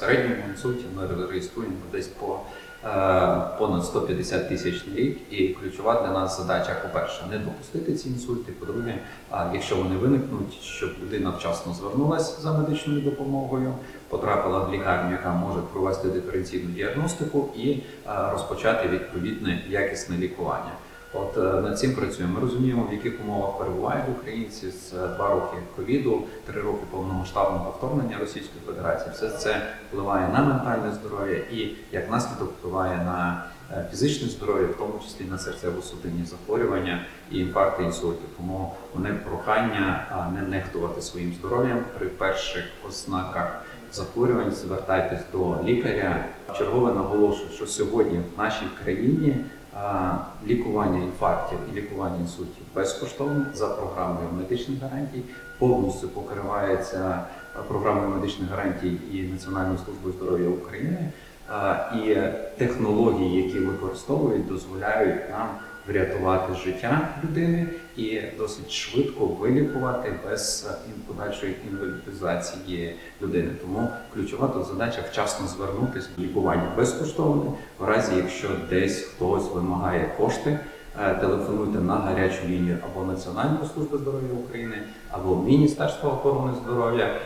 середньому інсульті ми реєструємо десь по е, понад 150 тисяч на рік. І ключова для нас задача, по-перше, не допустити ці інсульти. По-друге, якщо вони виникнуть, щоб людина вчасно звернулася за медичною допомогою, потрапила в лікарню, яка може провести диференційну діагностику і е, розпочати відповідне якісне лікування. От е, над цим працюємо. Ми розуміємо, в яких умовах перебувають українці з е, два роки ковіду, три роки повномасштабного вторгнення Російської Федерації. Все це впливає на ментальне здоров'я і як наслідок впливає на е, фізичне здоров'я, в тому числі на серцево-судинні захворювання і інфаркти, інсульти. Тому мене прохання не нехтувати своїм здоров'ям при перших ознаках захворювань. Звертайтесь до лікаря. Чергове наголошую, що сьогодні в нашій країні. Лікування інфарктів і лікування інсультів безкоштовне за програмою медичних гарантій, повністю покривається програмою медичних гарантій і Національною службою здоров'я України. І технології, які використовують, дозволяють нам врятувати життя людини і досить швидко вилікувати без е, подальшої інвалідизації людини. Тому ключова тут задача вчасно звернутися до лікування безкоштовне. В разі, якщо десь хтось вимагає кошти, е, телефонуйте на гарячу лінію або Національної служби здоров'я України, або Міністерства охорони здоров'я.